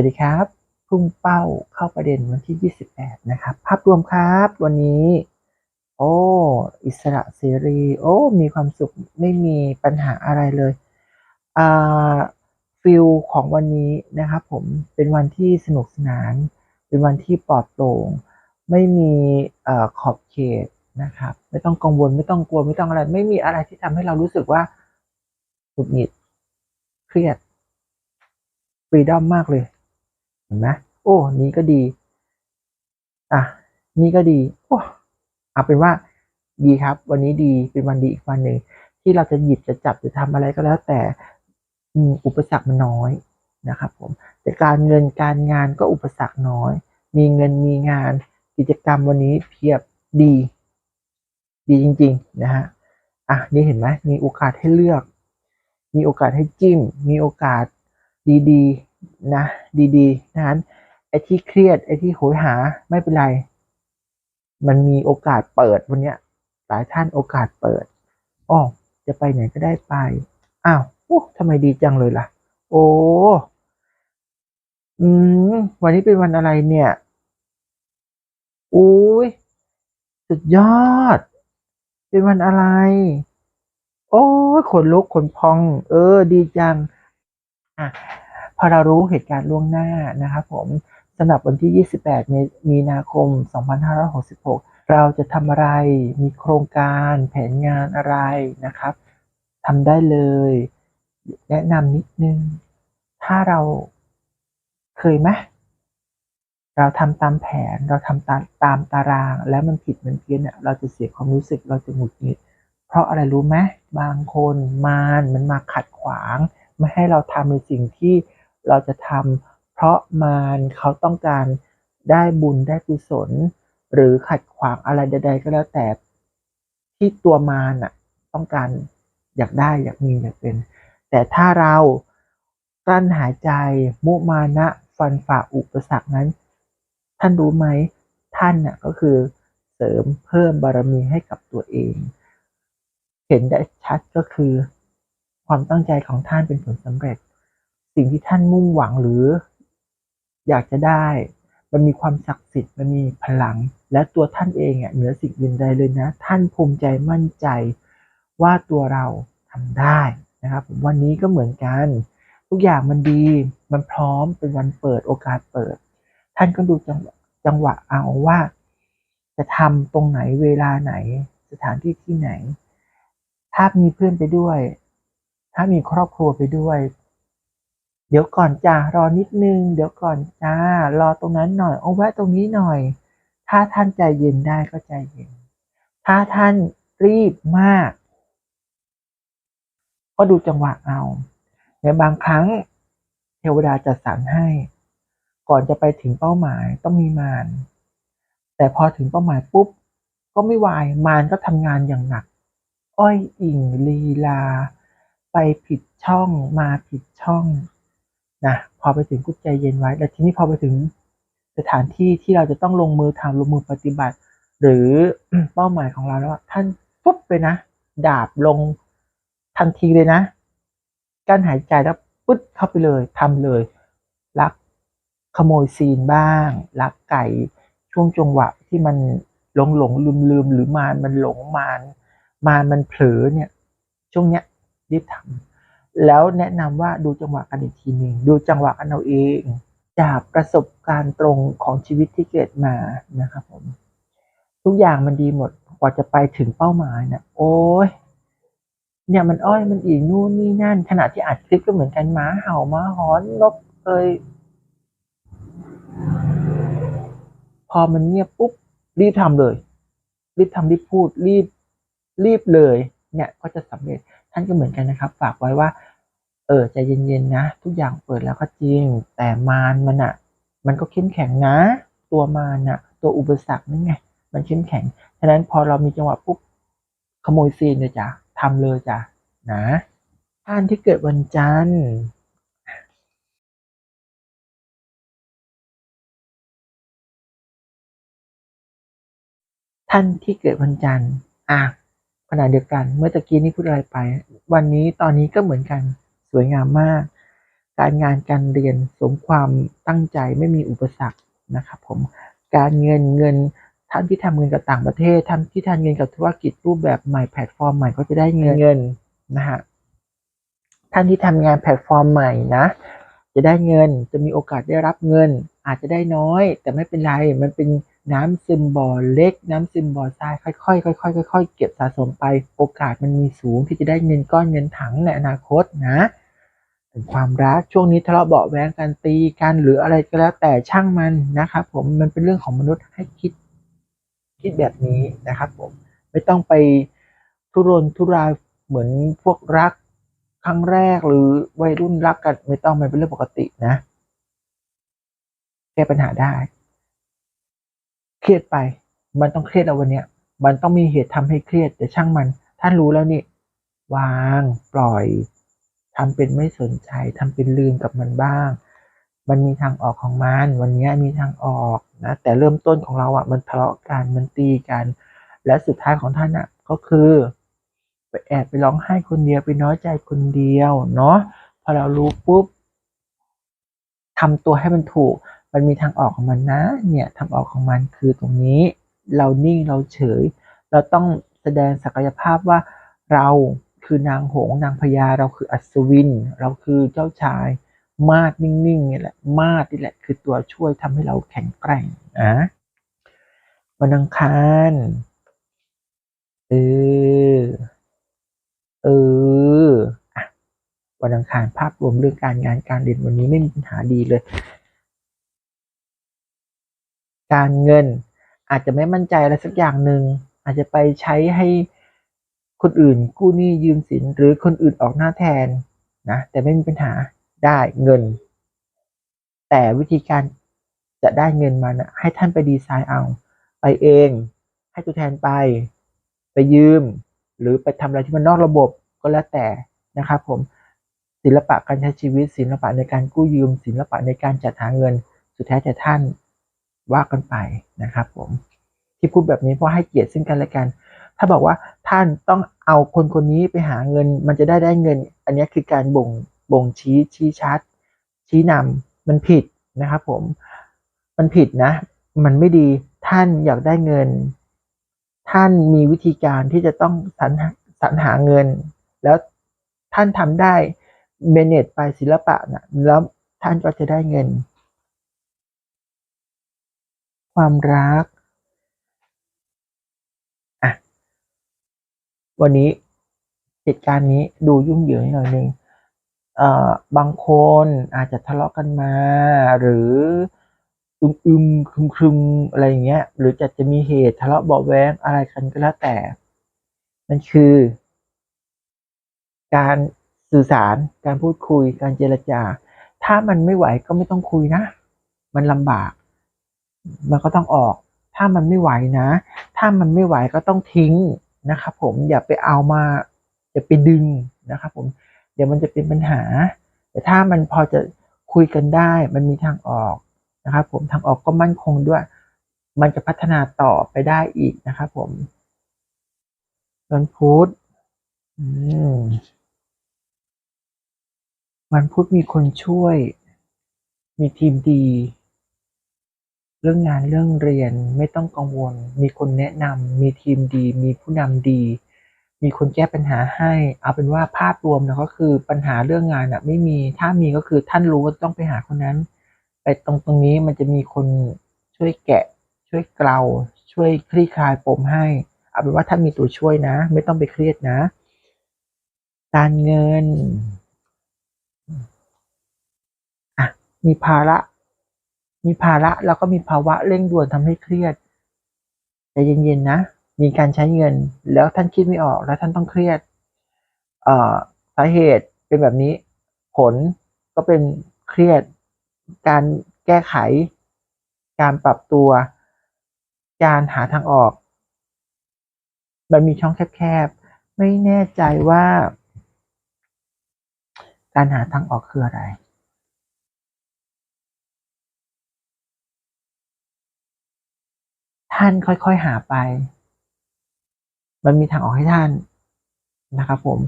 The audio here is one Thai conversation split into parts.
วัสดีครับ พุ่งเป้าเข้าประเด็นวันที่ 28 นะครับ ภาพรวมครับ วันนี้ โอ้ อิสระเสรี โอ้ มีความสุข ไม่มีปัญหาอะไรเลยอ่าฟิลของวันนี้นะครับผม เป็นวันที่สนุกสนาน เป็นวันที่ปลอดโปร่ง ไม่มีอขอบเขตนะครับ ไม่ต้องกังวล ไม่ต้องกลัว ไม่ต้องอะไร ไม่มีอะไรที่ทำให้เรารู้สึกว่าหงุดหงิด เครียดฟรีดอมมากเลย เห็นไหมโอ้ นี้ก็ดี อะ นี่ก็ดี โอ้เอาเป็นว่าดีครับ วันนี้ดีเป็นวันดีอีกวันหนึ่งที่เราจะหยิบจะจับจะทำอะไรก็แล้วแต่อุปสรรคมันน้อยนะครับผมแต่การเงินการงานก็อุปสรรคน้อย มีเงินมีงานกิจกรรมวันนี้เพียบดี ดีจริง ๆ นะฮะอะนี่เห็นไหมมีโอกาสให้เลือก มีโอกาสให้จิ้ม มีโอกาสดี ๆ นะดีๆนั้นไอ้ที่เครียดไอ้ที่โหยหาไม่เป็นไร มันมีโอกาสเปิดวันเนี้ยหลายท่านโอกาสเปิดอ๋อจะไปไหนก็ได้ไปอ้าวโอ้ทำไมดีจังเลยล่ะ โอ้อืมวันนี้เป็นวันอะไรเนี่ยอุ้ยสุดยอด เป็นวันอะไร โอ้ยขนลุกขนพอง เออ ดีจัง อะ พอเรารู้เหตุการณ์ล่วงหน้านะครับผมสำหรับวันที่ 28มีมีนาคม 2566 เราจะทำอะไร มีโครงการแผนงานอะไรนะครับทำได้เลย แนะนำนิดนึง ถ้าเราเคยไหมเราทำตามแผนเราทำตามตามตาราง แล้วมันผิดมันเพี้ยนเนี่ยเราจะเสียความรู้สึกเราจะหงุดหงิด เพราะอะไรรู้ไหมบางคนมารมันมาขัดขวาง ไม่ให้เราทำในสิ่งที่ เราจะทำเพราะมารเขาต้องการได้บุญได้กุศล หรือขัดขวางอะไรใด ๆ ก็แล้วแต่ที่ตัวมารน่ะต้องการอยากได้อยากมีอยากเป็น แต่ถ้าเรากลั้นหายใจมุมานะฟันฝ่าอุปสรรคนั้น ท่านรู้ไหมท่านน่ะก็คือเสริมเพิ่มบารมีให้กับตัวเอง เห็นได้ชัดก็คือ ความตั้งใจของท่านเป็นผลสำเร็จ สิ่งที่ท่านมุ่งหวังหรือ อยากจะได้ มันมีความศักดิ์สิทธิ์มันมีพลัง และตัวท่านเองอะเหนือสิ่งอื่นใดเลยนะ ท่านภูมิใจมั่นใจว่าตัวเราทำได้นะครับผมวันนี้ก็เหมือนกัน ทุกอย่างมันดีมันพร้อมเป็นวันเปิดโอกาสเปิด ท่านก็ดูจังหวะจังหวะเอาว่า จะทำตรงไหนเวลาไหน สถานที่ที่ไหน ถ้ามีเพื่อนไปด้วย ถ้ามีครอบครัวไปด้วย เดี๋ยวก่อนจ้ารอนิดนึง เดี๋ยวก่อนจ้ารอตรงนั้นหน่อยเอาแวะตรงนี้หน่อย ถ้าท่านใจเย็นได้ก็ใจเย็น ถ้าท่านรีบมาก ก็ดูจังหวะเอาในบางครั้งเทวดาจัดสรรให้ ก่อนจะไปถึงเป้าหมายต้องมีมารแต่พอถึงเป้าหมายปุ๊บ ก็ไม่วายมารก็ทำงานอย่างหนัก อ้อยอิงลีลา ไปผิดช่องมาผิดช่อง นะพอไปถึงกุใจเย็นไว้ แล้วทีนี้พอไปถึงสถานที่ที่เราจะต้องลงมือทำลงมือปฏิบัติ หรือเป้าหมายของเราแล้วท่านปุ๊บไปนะ ดาบลงทันทีเลยนะกั้นหายใจแล้วปึ๊ดเข้าไปเลยทำเลยลักขโมยซีนบ้างลักไก่ช่วงจังหวะที่มันหลงหลงลืมลืมหรือมารมันหลงมารมารมันเผลอเนี่ย ช่วงเนี้ยรีบทำ แล้วแนะนำว่าดูจังหวะกันอีกทีหนึ่งดูจังหวะกันเอาเอง จากประสบการณ์ตรงของชีวิตที่เกิดมานะครับผม ทุกอย่างมันดีหมดกว่าจะไปถึงเป้าหมายนี่ยโอ้ยเนี่ยมันอ้อยมันอีกนู่นนี่นั่นขณะที่อัดคลิปก็เหมือนกันหมาเห่าหมาหอนนกเอยพอมันเงียบปุ๊บรีบทำเลย รีบทำรีบพูดรีบรีบเลย เนี่ยก็จะสำเร็จท่านก็เหมือนกันนะครับ ฝากไว้ว่า เออใจเย็นๆนะ ทุกอย่างเปิดแล้วก็จริง แต่มารมันอะมันก็เข้มแข็งนะ ตัวมารน่ะตัวอุปสรรคนั่นไง มันเข้มแข็งฉะนั้นพอเรามีจังหวะปุ๊บขโมยซีนเลยจ้ะทำเลยจ้ะนะท่านที่เกิดวันจันทร์ท่านที่เกิดวันจันทร์อะขณะเดียวกัน เมื่อตะกี้นี้พูดอะไรไป วันนี้ตอนนี้ก็เหมือนกัน สวยงามมาก การงานการเรียนสมความตั้งใจไม่มีอุปสรรคนะครับผมการเงินเงินท่านที่ทำเงินกับต่างประเทศท่านที่ทำเงินกับธุรกิจรูปแบบใหม่แพลตฟอร์มใหม่ก็จะได้เงินเงินนะฮะท่านที่ทำงานแพลตฟอร์มใหม่นะ จะได้เงินจะมีโอกาสได้รับเงิน อาจจะได้น้อย แต่ไม่เป็นไรมันเป็นน้ำซึมบ่อเล็ก น้ำซึมบ่อทรายค่อยๆค่อยๆค่อยๆเก็บสะสมไปโอกาสมันมีสูงที่จะได้เงินก้อนเงินถังในอนาคตนะถึง ความรักช่วงนี้ทะเลาะเบาะแว้งกันตีกันหรืออะไรก็แล้วแต่ช่างมันนะครับผมมันเป็นเรื่องของมนุษย์ให้คิดคิดแบบนี้นะครับผมไม่ต้องไปทุรนทุรายเหมือนพวกรักครั้งแรกหรือวัยรุ่นรักกันไม่ต้องมันเป็นเรื่องปกตินะแก้ปัญหาได้ เครียดไป มันต้องเครียดเอาวันเนี้ยมันต้องมีเหตุทำให้เครียดแต่ช่างมัน ท่านรู้แล้วนี่ วางปล่อย ทำเป็นไม่สนใจทำเป็นลืมกับมันบ้าง มันมีทางออกของมัน วันนี้มีทางออกนะแต่เริ่มต้นของเราอะมันทะเลาะกันมันตีกัน และสุดท้ายของท่านอะก็คือไปแอบไปร้องไห้คนเดียวไปน้อยใจคนเดียวเนาะพอเรารู้ปุ๊บทำตัวให้มันถูก มันมีทางออกของมันนะ เนี่ยทางออกของมันคือตรงนี้ เรานิ่งเราเฉย เราต้องแสดงศักยภาพว่าเรา คือนางหงส์นางพญาเราคืออัศวิน เราคือเจ้าชาย มาดนิ่งๆนี่แหละ มาดนี่แหละ คือตัวช่วยทำให้เราแข็งแกร่งนะวันอังคารเออเอออวันอังคารภาพรวมเรื่องการงานการเรียนวันนี้ไม่มีปัญหาดีเลย การเงินอาจจะไม่มั่นใจอะไรสักอย่างหนึ่งอาจจะไปใช้ให้ คนอื่นกู้หนี้ยืมสินหรือคนอื่นออกหน้าแทนนะแต่ไม่มีปัญหาได้เงิน แต่วิธีการจะได้เงินมานะให้ท่านไปดีไซน์เอา ไปเอง ให้ตัวแทนไป ไปยืม หรือไปทำอะไรที่มันนอกระบบก็แล้วแต่นะครับผมศิลปะการใช้ชีวิตศิลปะในการกู้ยืม ศิลปะในการจัดหาเงิน สุดแท้แต่ท่านว่ากันไปนะครับผมที่พูดแบบนี้เพราะให้เกียรติซึ่งกันและกัน ถ้าบอกว่าท่านต้องเอาคนคนนี้ไปหาเงิน มันจะได้ได้เงิน อันนี้คือการบ่งบ่งชี้ชี้ชัด ชี้นำมันผิดนะครับผมมันผิดนะ มันไม่ดีท่านอยากได้เงิน ท่านมีวิธีการที่จะต้องสรรหาสรรหาเงิน แล้วท่านทำได้เมเนจไปศิลปะนะแล้วท่านก็จะได้เงิน ความรัก อะ วันนี้เหตุการณ์นี้ดูยุ่งเหยิงหน่อยหนึ่งเอ่อบางคนอาจจะทะเลาะกันมา หรืออึมอึมครึมครึมอะไรอย่างเงี้ย หรือจะจะมีเหตุทะเลาะเบาะแว้งอะไรกันก็แล้วแต่ มันคือ การสื่อสารการพูดคุยการเจรจา ถ้ามันไม่ไหวก็ไม่ต้องคุยนะ มันลำบาก มันก็ต้องออก ถ้ามันไม่ไหวนะ ถ้ามันไม่ไหวก็ต้องทิ้ง นะครับผมอย่าไปเอามาอย่าไปดึงนะครับผมเดี๋ยวมันจะเป็นปัญหา แต่ถ้ามันพอจะคุยกันได้มันมีทางออกนะครับผมทางออกก็มั่นคงด้วย มันจะพัฒนาต่อไปได้อีกนะครับผมวันพุธอืมวันพุธมีคนช่วย มีทีมดี เรื่องงานเรื่องเรียนไม่ต้องกังวล มีคนแนะนำมีทีมดี มีผู้นำดี มีคนแก้ปัญหาให้ เอาเป็นว่าภาพรวมนะก็คือปัญหาเรื่องงานอะไม่มีถ้ามีก็คือท่านรู้ว่าต้องไปหาคนนั้น ไปตรงตรงนี้มันจะมีคนช่วยแกะ ช่วยเกลาช่วยคลี่คลายปมให้ เอาเป็นว่าท่านมีตัวช่วยนะ ไม่ต้องไปเครียดนะ การเงินอะมีภาระ มีภาระแล้วก็มีภาวะเร่งด่วนทำให้เครียดใจเย็นๆนะ มีการใช้เงิน แล้วท่านคิดไม่ออกแล้วท่านต้องเครียดเอ่อสาเหตุเป็นแบบนี้ ผลก็เป็นเครียด การแก้ไข การปรับตัว การหาทางออก มันมีช่องแคบๆ ไม่แน่ใจว่า การหาทางออกคืออะไร ท่านค่อยๆหาไป มันมีทางออกให้ท่านนะครับผม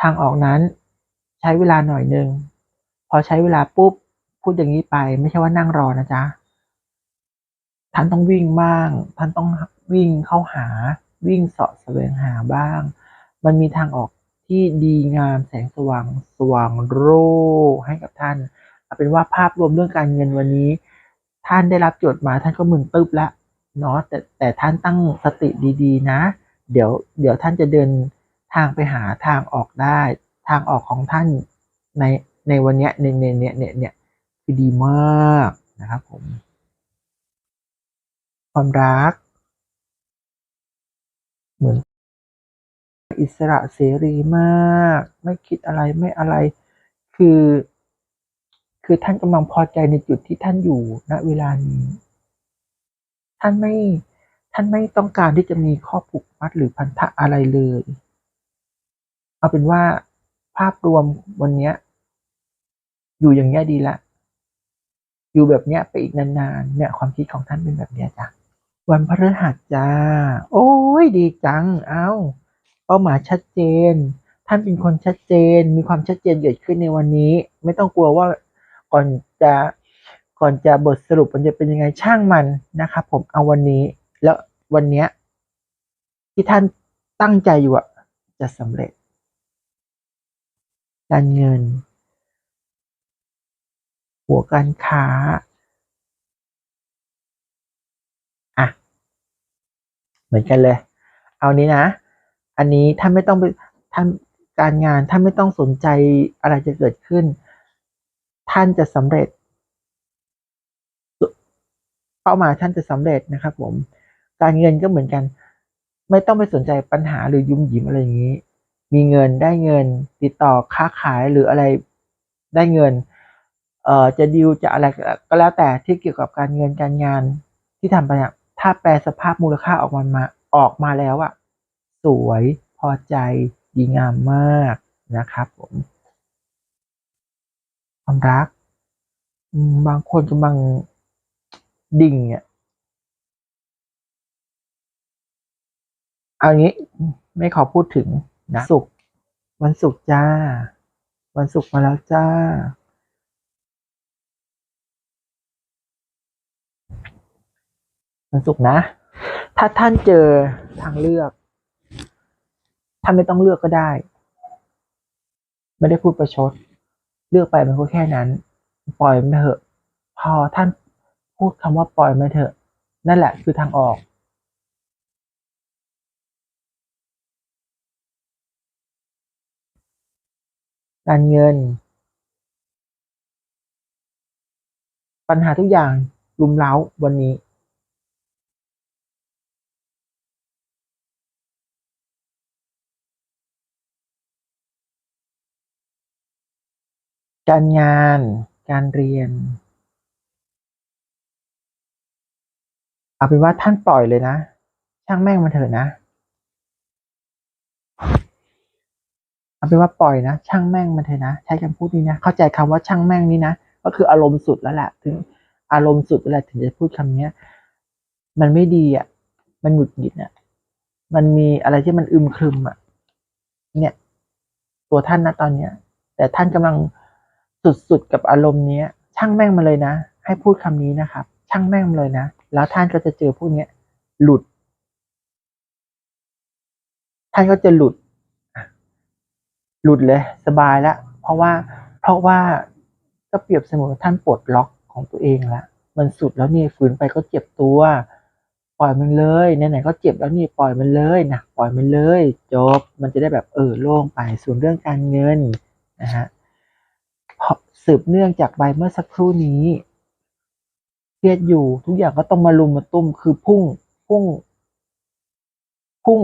ทางออกนั้นใช้เวลาหน่อยหนึ่งพอใช้เวลาปุ๊บพูดอย่างนี้ไป ไม่ใช่ว่านั่งรอนะจ๊ะท่านต้องวิ่งบ้าง ท่านต้องวิ่งเข้าหาวิ่งเสาะแสวงหาบ้าง มันมีทางออกที่ดีงามแสงสว่างสว่างโรให้กับท่านเอาเป็นว่าภาพรวมเรื่องการเงินวันนี้ ท่านได้รับโจทย์มาท่านก็มึนตึ๊บละ เนาะแต่แต่ท่านตั้งสติดีๆ นะ เดี๋ยวเดี๋ยวท่านจะเดินทางไปหาทางออกได้ ทางออกของท่านในในวันเนี้ยในในเนี้ยเนี่ยเนี่ยคือดีมากนะครับผม ความรัก เหมือน อิสระเสรีมาก ไม่คิดอะไรไม่อะไร คือ คือท่านกำลังพอใจในจุดที่ท่านอยู่ณเวลานี้ ท่านไม่ท่านไม่ต้องการที่จะมีข้อผูกมัดหรือพันธะอะไรเลย เอาเป็นว่าภาพรวมวันนี้อยู่อย่างเงี้ยดีละ อยู่แบบเนี้ยไปอีกนานๆ เนี่ยความคิดของท่านเป็นแบบเนี้ยจ้ะ วันพฤหัสจ้า โอ้ยดีจัง เอาเป้าหมายชัดเจน ท่านเป็นคนชัดเจน มีความชัดเจนเกิดขึ้นในวันนี้ ไม่ต้องกลัวว่าก่อนจะ ก่อนจะบทสรุปมันจะเป็นยังไงช่างมันนะครับผมเอาวันนี้แล้ววันเนี้ยที่ท่านตั้งใจอยู่อะจะสำเร็จ การเงิน หัวการค้าอะเหมือนกันเลย เอานี้นะ อันนี้ท่านไม่ต้องไปท่านการงานท่านไม่ต้องสนใจอะไรจะเกิดขึ้น ท่านจะสำเร็จ ป้าหมายท่านจะสำเร็จนะครับ ผม การเงินก็เหมือนกัน ไม่ต้องไปสนใจปัญหาหรือยุ่มหยิมอะไรอย่างนี้ มีเงินได้เงินติดต่อค้าขายหรืออะไรได้เงิน เอ่อจะดิวจะอะไรก็แล้วแต่ที่เกี่ยวกับการเงินการงานที่ทำไปเนี่ยถ้าแปลสภาพมูลค่าออกมามาออกมาแล้วอะสวยพอใจดีงามมากนะครับผมความรักบางคนกำลัง ดิ่งเนี่ยเอางี้ไม่ขอพูดถึงนะศุกวันศุกร์จ้า วันศุกร์มาแล้วจ้า วันศุกร์นะ ถ้าท่านเจอทางเลือกท่านไม่ต้องเลือกก็ได้ ไม่ได้พูดประชด เลือกไปมันก็แค่นั้น ปล่อยมันไปเถอะ พอท่าน พูดคำว่าปล่อยมันเถอะ นั่นแหละคือทางออกการเงิน ปัญหาทุกอย่างรุมเร้าวันนี้ การงาน การเรียน เอาเป็นว่าท่านปล่อยเลยนะ ช่างแม่งมันเถอะนะ เอาเป็นว่าปล่อยนะ ช่างแม่งมันเถอะนะ ใช้คำพูดนี้นะ เข้าใจคำว่าช่างแม่งนี่นะ ก็คืออารมณ์สุดแล้วแหละ ถึงอารมณ์สุดแล้วแหละถึงจะพูดคำเนี้ย มันไม่ดีอะ มันหงุดหงิดอะ มันมีอะไรที่มันอึมครึมอะ เนี่ย ตัวท่านนะตอนเนี้ย แต่ท่านกำลังสุดๆกับอารมณ์เนี้ย ช่างแม่งมาเลยนะ ให้พูดคำนี้นะครับ ช่างแม่งมาเลยนะ แล้วท่านก็จะเจอพวกเนี้ยหลุด ท่านก็จะหลุด หลุดเลย สบายแล้วเพราะว่าเพราะว่าก็เปรียบเสมือนท่านปลดล็อกของตัวเองล้วมันสุดแล้วนี่ฝืนไปก็เจ็บตัว ปล่อยมันเลยไหนๆก็เจ็บแล้วนี่ปล่อยมันเลยนะปล่อยมันเลยจบมันจะได้แบบเออโล่งไปส่วนเรื่องการเงินนะฮะเพราะสืบเนื่องจากใบเมื่อสักครู่นี้ เครียดอยู่ ทุกอย่างก็ต้องมาลุมมาตุ้มคือพุ่งพุ่ง พุ่ง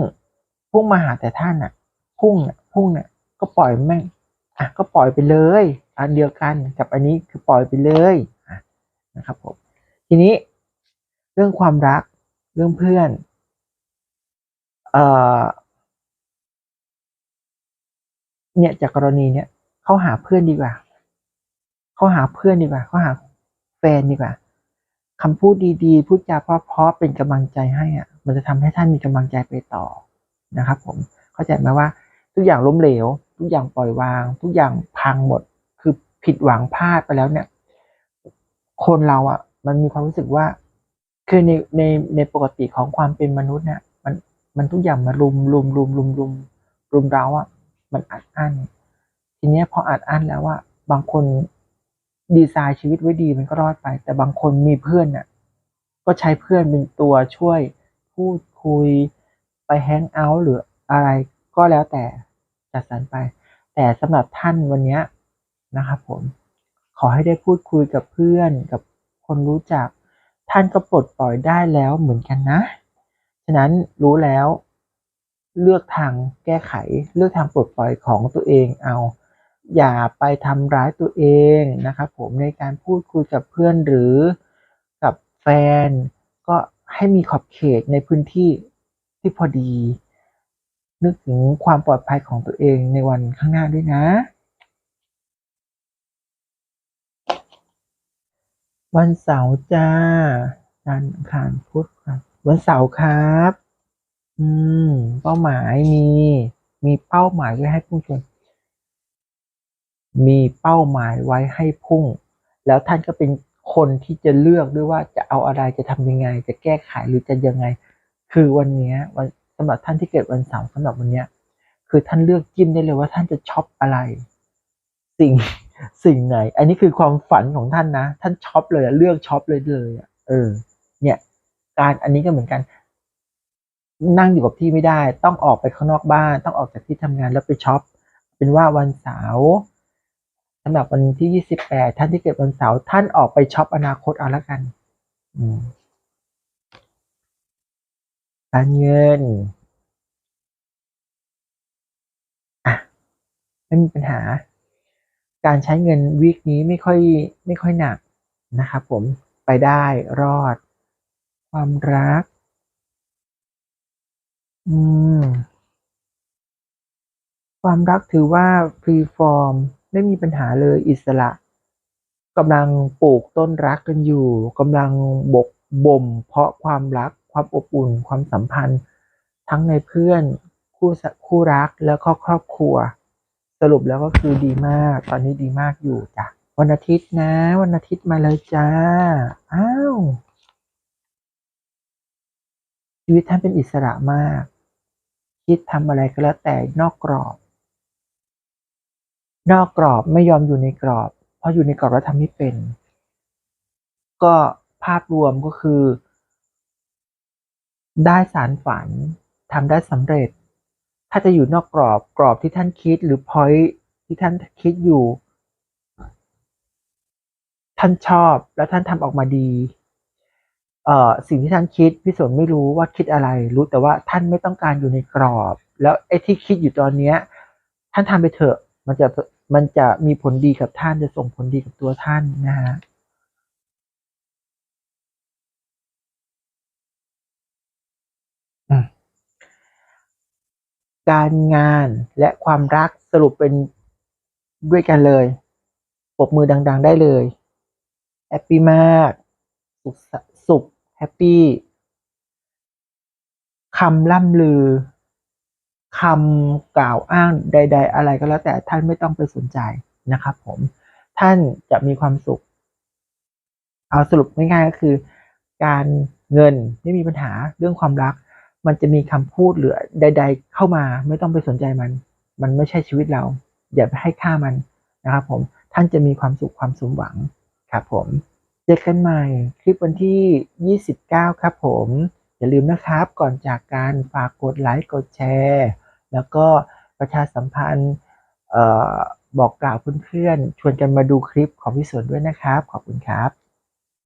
พุ่งมาหาแต่ท่านอะพุ่งเนี่ยพุ่งเนี่ยก็ปล่อยแม่งอะก็ปล่อยไปเลย อันเดียวกันกับอันนี้คือปล่อยไปเลยะนะครับผมทีนี้เรื่องความรักเรื่องเพื่อนเอ่อเนี่ยจากกรณีเนี้ยเขาหาเพื่อนดีกว่าเขาหาเพื่อนดีกว่าเขาหาแฟนดีกว่า คำพูดดีๆ พูดจาเพราะๆเป็นกำลังใจให้อะ มันจะทำให้ท่านมีกำลังใจไปต่อนะครับ ผม เข้าใจไหมว่า ทุกอย่างล้มเหลว ทุกอย่างปล่อยวาง ทุกอย่างพังหมด คือผิดหวังพลาดไปแล้วเนี่ย คนเราอะ มันมีความรู้สึกว่า คือในในในปกติของความเป็นมนุษย์เนี่ย มันมันทุกอย่างมารุมรุมรุมรุมรุมรุมเราอะ มันอัดอั้น ทีเนี้ยพออัดอั้นแล้วว่าบางคน ดีไซน์ชีวิตไว้ดีมันก็รอดไป แต่บางคนมีเพื่อนเนี่ยก็ใช้เพื่อนเป็นตัวช่วยพูดคุยไปแฮงเอาท์หรืออะไรก็แล้วแต่จัดสรรไป แต่สำหรับท่านวันนี้นะครับผมขอให้ได้พูดคุยกับเพื่อนกับคนรู้จัก ท่านก็ปลดปล่อยได้แล้วเหมือนกันนะ ฉะนั้นรู้แล้ว เลือกทางแก้ไข เลือกทางปลดปล่อยของตัวเองเอา อย่าไปทำร้ายตัวเองนะครับผมในการพูดคุยกับเพื่อนหรือกับแฟน ก็ให้มีขอบเขตในพื้นที่ที่พอดี นึกถึงความปลอดภัยของตัวเองในวันข้างหน้าด้วยนะ วันเสาร์จ้าจันทร์อังคารพุธครับวันเสาร์ครับ อืม เป้าหมายมี มีเป้าหมายไว้ให้พุ่งชน มีเป้าหมายไว้ให้พุ่ง แล้วท่านก็เป็นคนที่จะเลือกด้วยว่าจะเอาอะไรจะทำยังไง จะแก้ไขหรือจะยังไง คือวันเนี้ยวันสำหรับท่านที่เกิดวันเสาร์สำหรับวันเนี้ยคือท่านเลือกจิ้มได้เลยว่าท่านจะช็อปอะไร สิ่งสิ่งไหน อันนี้คือความฝันของท่านนะ ท่านช็อปเลยเลือกช็อปเลยเลยเออ เนี่ย การอันนี้ก็เหมือนกัน นั่งอยู่กับที่ไม่ได้ ต้องออกไปข้างนอกบ้าน ต้องออกจากที่ทำงานแล้วไปช็อปเป็นว่าวันเสาร์ สำหรับวันที่ยี่สิบแปดท่านที่เกิดวันเสาร์ท่านออกไปช็อปอนาคตเอาละกันการเงินอะไม่มีปัญหา การใช้เงินวีคนี้ไม่ค่อยไม่ค่อยหนักนะครับผมไปได้รอด ความรัก อืม ความรักถือว่าฟรีฟอร์ม ไม่มีปัญหาเลยอิสระกำลังปลูกต้นรักกันอยู่กำลังบกบ่ม เพาะความรักความอบอุ่น ความสัมพันธ์ ทั้งในเพื่อนคู่สคู่รักแล้วก็ครอบครัว สรุปแล้วก็คือดีมาก ตอนนี้ดีมากอยู่จ้ะวันอาทิตย์นะ วันอาทิตย์มาเลยจ้าอ้าวชีวิตท่านเป็นอิสระมาก คิดทำอะไรก็แล้วแต่นอกกรอบ นอกกรอบไม่ยอมอยู่ในกรอบ เพราะอยู่ในกรอบแล้วทำไม่เป็น ก็ภาพรวมก็คือ ได้สารฝันทำได้สำเร็จ ถ้าจะอยู่นอกกรอบกรอบที่ท่านคิดหรือ point ที่ท่านคิดอยู่ ท่านชอบแล้วท่านทำออกมาดีเอ่อสิ่งที่ท่านคิดพี่สนไม่รู้ว่าคิดอะไร รู้แต่ว่าท่านไม่ต้องการอยู่ในกรอบ แล้วไอ้ที่คิดอยู่ตอนเนี้ย ท่านทำไปเถอะ มันจะ มันจะมีผลดีกับท่านจะส่งผลดีกับตัวท่านนะฮะอืมการงานและความรักสรุปเป็นด้วยกันเลยปรบมือดัง ๆ ได้เลย แฮปปี้มาก สุขสสุขแฮปปี้คำล่ำลือ คำกล่าวอ้างใด ๆ อะไรก็แล้วแต่ท่านไม่ต้องไปสนใจนะครับผมท่านจะมีความสุข เอาสรุปง่ายๆก็คือ การเงินไม่มีปัญหาเรื่องความรัก มันจะมีคำพูดหรือใด ๆ เข้ามาไม่ต้องไปสนใจมัน มันไม่ใช่ชีวิตเรา อย่าไปให้ค่ามันนะครับผมท่านจะมีความสุขความสมหวังครับผมเจอกันใหม่คลิปวันที่ 29 ครับผม อย่าลืมนะครับก่อนจากการฝากกดไลค์กดแชร์ แล้วก็ประชาสัมพันธ์บอกกล่าวเพื่อนๆชวนกันมาดูคลิปของพี่สนด้วยนะครับ ขอบคุณครับ